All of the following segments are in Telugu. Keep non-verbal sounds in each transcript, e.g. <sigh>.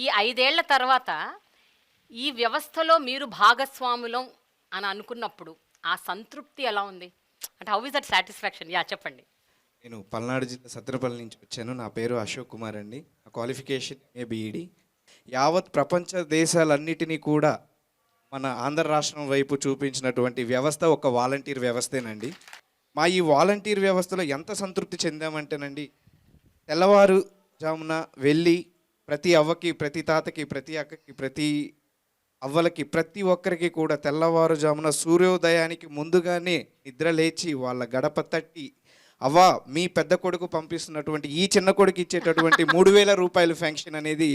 ఈ ఐదేళ్ళ తర్వాత ఈ వ్యవస్థలో మీరు భాగస్వాములం అని అనుకున్నప్పుడు ఆ సంతృప్తి ఎలా ఉంది? అంటే హౌ ఇస్ దట్ సాటిస్ఫాక్షన్ యా చెప్పండి. నేను పల్నాడు జిల్లా సత్రపల్లి నుంచి వచ్చాను. నా పేరు అశోక్ కుమార్ అండి. నా క్వాలిఫికేషన్ ఏ బీఈడి యావత్ ప్రపంచ దేశాలన్నిటినీ కూడా మన ఆంధ్ర రాష్ట్రం వైపు చూపించినటువంటి వ్యవస్థ ఒక వాలంటీర్ వ్యవస్థేనండి. మా ఈ వాలంటీర్ వ్యవస్థలో ఎంత సంతృప్తి చెందామంటేనండి తెల్లవారు జామున వెళ్ళి ప్రతి అవ్వకి ప్రతి తాతకి ప్రతి అక్కకి ప్రతి అవ్వలకి ప్రతి ఒక్కరికి కూడా తెల్లవారుజామున సూర్యోదయానికి ముందుగానే నిద్ర లేచి వాళ్ళ గడప తట్టి అవ్వ మీ పెద్ద కొడుకు పంపిస్తున్నటువంటి ఈ చిన్న కొడుకు ఇచ్చేటటువంటి <laughs> మూడు వేల రూపాయల ఫెన్షన్ అనేది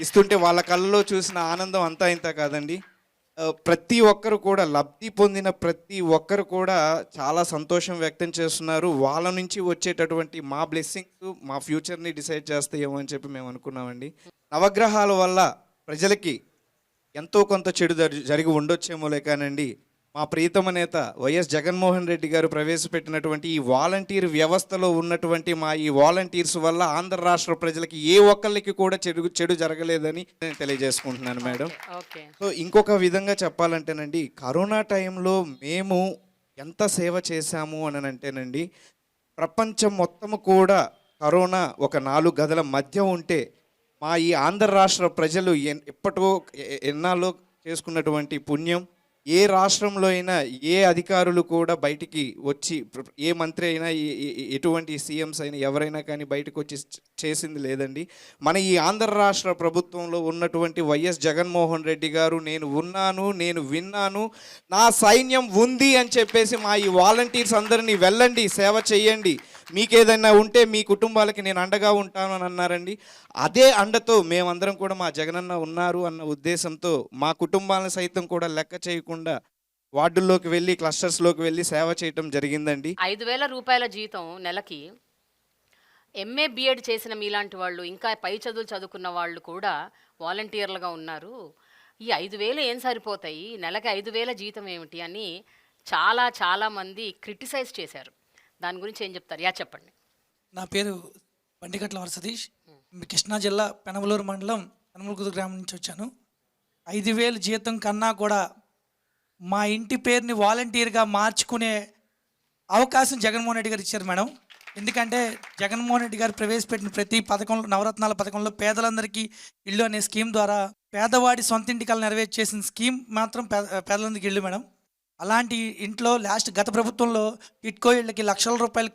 ఇస్తుంటే వాళ్ళ కళ్ళలో చూసిన ఆనందం అంతా ఇంత కాదండి? ప్రతి ఒక్కరు కూడా లబ్ధి పొందిన ప్రతి ఒక్కరు కూడా చాలా సంతోషం వ్యక్తం చేస్తున్నారు. వాళ్ళ నుంచి వచ్చేటటువంటి మా బ్లెస్సింగ్స్ మా ఫ్యూచర్ని డిసైడ్ చేస్తాయేమో అని చెప్పి మేము అనుకున్నామండి. నవగ్రహాల వల్ల ప్రజలకి ఎంతో కొంత చెడు జరిగి ఉండొచ్చేమోలే కానండి మా ప్రీతమ నేత వైఎస్ జగన్మోహన్ రెడ్డి గారు ప్రవేశపెట్టినటువంటి ఈ వాలంటీర్ వ్యవస్థలో ఉన్నటువంటి మా ఈ వాలంటీర్స్ వల్ల ఆంధ్ర రాష్ట్ర ప్రజలకి ఏ ఒక్కళ్ళకి కూడా చెడు చెడు జరగలేదని నేను తెలియజేసుకుంటున్నాను మేడం. ఓకే సో ఇంకొక విధంగా చెప్పాలంటేనండి కరోనా టైంలో మేము ఎంత సేవ చేశాము అని అంటేనండి ప్రపంచం మొత్తము కూడా కరోనా ఒక నాలుగు గదుల మధ్య ఉంటే మా ఈ ఆంధ్ర రాష్ట్ర ప్రజలు ఎన్- ఎప్పటో ఎ- ఎన్నాళ్ళో చేసుకున్నటువంటి పుణ్యం ఏ రాష్ట్రంలో అయినా ఏ అధికారులు కూడా బయటికి వచ్చి ఏ మంత్రి అయినా ఎటువంటి సీఎంస్ అయినా ఎవరైనా కానీ బయటకు వచ్చి చేసింది లేదండి. మన ఈ ఆంధ్ర రాష్ట్ర ప్రభుత్వంలో ఉన్నటువంటి వైఎస్ జగన్మోహన్ రెడ్డి గారు నేను ఉన్నాను నేను విన్నాను నా సైన్యం ఉంది అని చెప్పేసి మా ఈ వాలంటీర్స్ అందరినీ వెళ్ళండి సేవ చేయండి. మీకేదైనా ఉంటే మీ కుటుంబాలకి నేను అండగా ఉంటాను అని అన్నారండి. అదే అండతో మేమందరం కూడా మా జగనన్న ఉన్నారు అన్న ఉద్దేశంతో మా కుటుంబాలను సైతం కూడా లెక్క చేయకుండా వార్డుల్లోకి వెళ్ళి క్లస్టర్స్లోకి వెళ్ళి సేవ చేయటం జరిగిందండి. ఐదు వేల రూపాయల జీతం నెలకి ఎంఏ బిఎడ్ చేసిన మీలాంటి వాళ్ళు ఇంకా పై చదువులు చదువుకున్న వాళ్ళు కూడా వాలంటీర్లుగా ఉన్నారు. ఈ ఐదు వేలు ఏం సరిపోతాయి? నెలకి ఐదు వేల జీతం ఏమిటి అని చాలా చాలామంది క్రిటిసైజ్ చేశారు. దాని గురించి ఏం చెప్తారు? యా చెప్పండి. నా పేరు బండిగట్ల వర సతీష్. మీ కృష్ణా జిల్లా పెనమలూరు మండలం పెనమలకుదు గ్రామం నుంచి వచ్చాను. ఐదు వేలు జీతం కన్నా కూడా మా ఇంటి పేరుని వాలంటీర్గా మార్చుకునే అవకాశం జగన్మోహన్ రెడ్డి గారు ఇచ్చారు మేడం. ఎందుకంటే జగన్మోహన్ రెడ్డి గారు ప్రవేశపెట్టిన ప్రతి పథకంలో నవరత్నాల పథకంలో పేదలందరికీ ఇల్లు అనే స్కీమ్ ద్వారా పేదవాడి సొంత ఇంటికలు నెరవేర్చేసిన స్కీమ్ మాత్రం పేద పేదలందరికీ ఇల్లు మేడం. అలాంటి ఇంట్లో లాస్ట్ గత ప్రభుత్వంలో టిట్కో ఇళ్ళకి లక్షల రూపాయలు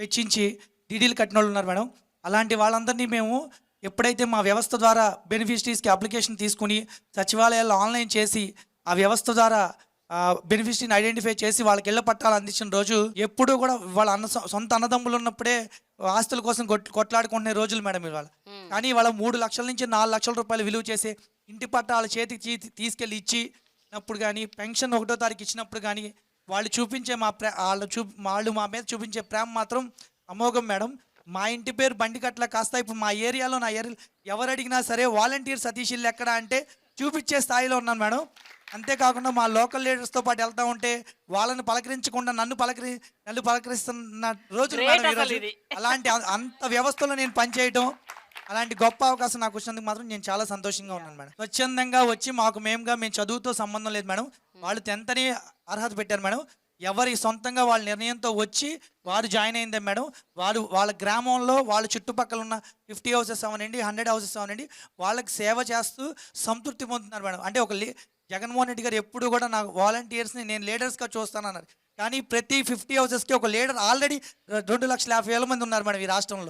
వెచ్చించి డీడీలు కట్టిన వాళ్ళు ఉన్నారు మేడం. అలాంటి వాళ్ళందరినీ మేము ఎప్పుడైతే మా వ్యవస్థ ద్వారా బెనిఫిషరీస్కి అప్లికేషన్ తీసుకుని సచివాలయాల్లో ఆన్లైన్ చేసి ఆ వ్యవస్థ ద్వారా బెనిఫిషరీని ఐడెంటిఫై చేసి వాళ్ళకి ఇళ్ళ పట్టాలు అందించిన రోజు ఎప్పుడూ కూడా వాళ్ళ అన్న సొంత అన్నదమ్ములు ఉన్నప్పుడే ఆస్తుల కోసం కొట్ కొట్లాడుకునే రోజులు మేడం ఇవాళ. కానీ వాళ్ళ మూడు లక్షల నుంచి నాలుగు లక్షల రూపాయలు విలువ చేసే ఇంటి పట్టాల చేతికి తీసుకెళ్ళి ఇచ్చి ఇచ్చినప్పుడు కానీ పెన్షన్ ఒకటో తారీఖు ఇచ్చినప్పుడు కానీ వాళ్ళు చూపించే మా ప్రే వాళ్ళు చూ వాళ్ళు మా మీద చూపించే ప్రేమ మాత్రం అమోఘం మేడం మా ఇంటి పేరు బండికట్ల కాస్త ఇప్పుడు మా ఏరియాలో నా ఏరియా ఎవరు అడిగినా సరే వాలంటీర్ సతీష్ ఇల్లు ఎక్కడ అంటే చూపించే స్థాయిలో ఉన్నాను మేడం అంతేకాకుండా మా లోకల్ లీడర్స్తో పాటు వెళ్తా ఉంటే వాళ్ళని పలకరించకుండా నన్ను పలకరి నన్ను పలకరిస్తున్న. ఇది. అలాంటి అంత వ్యవస్థలో నేను పనిచేయటం అలాంటి గొప్ప అవకాశం నాకు వచ్చినందుకు మాత్రం నేను చాలా సంతోషంగా ఉన్నాను మేడం. స్వచ్ఛందంగా వచ్చి మాకు మేముగా మేము చదువుతో సంబంధం లేదు మేడం. వాళ్ళు టెన్త్ అని అర్హత పెట్టారు మేడం? ఎవరి సొంతంగా వాళ్ళ నిర్ణయంతో వచ్చి వారు జాయిన్ అయిందే మేడం. వారు వాళ్ళ గ్రామంలో వాళ్ళ చుట్టుపక్కల ఉన్న ఫిఫ్టీ హౌసెస్ అవనండి హండ్రెడ్ హౌసెస్ అవనండి వాళ్ళకి సేవ చేస్తూ సంతృప్తి పొందుతున్నారు మేడం. అంటే ఒక లీ- జగన్మోహన్ రెడ్డి గారు ఎప్పుడు కూడా నాకు వాలంటీర్స్ని నేను లీడర్స్గా చూస్తానన్నారు. కానీ ప్రతి ఫిఫ్టీ హౌసెస్కి ఒక లీడర్ ఆల్రెడీ రెండు లక్షల యాభై వేల మంది ఉన్నారు మేడం ఈ రాష్ట్రంలో.